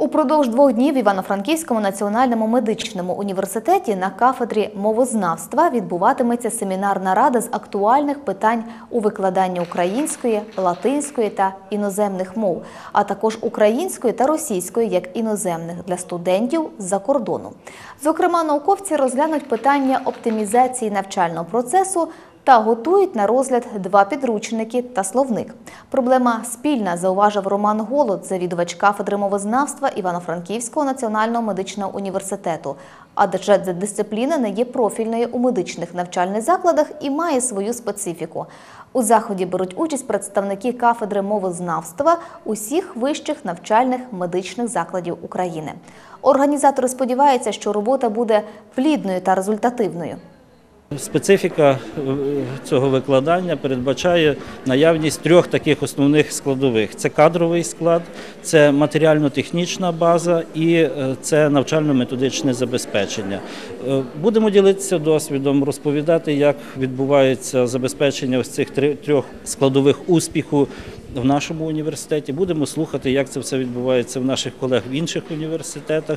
Упродовж двох днів в Івано-Франківському національному медичному університеті на кафедрі мовознавства відбуватиметься семінарна рада з актуальних питань у викладанні української, латинської та іноземних мов, а також української та російської як іноземних для студентів з-за кордону. Зокрема, науковці розглянуть питання оптимізації навчального процесу та готують на розгляд два підручники та словник. Проблема спільна, зауважив Роман Голод, завідувач кафедри мовознавства Івано-Франківського національного медичного університету. Адже дисципліна не є профільною у медичних навчальних закладах і має свою специфіку. У заході беруть участь представники кафедри мовознавства усіх вищих навчальних медичних закладів України. Організатори сподіваються, що робота буде плідною та результативною. Специфіка е, цього викладання передбачає наявність трьох таких основних складових: це кадровий склад, це матеріально-технічна база і е, це навчально-методичне забезпечення. Е, Будемо ділитися досвідом, розповідати, як відбувається забезпечення ось цих трьох складових успіху в нашому університеті. Будемо слухати, як це все відбувається в наших колег в інших університетах.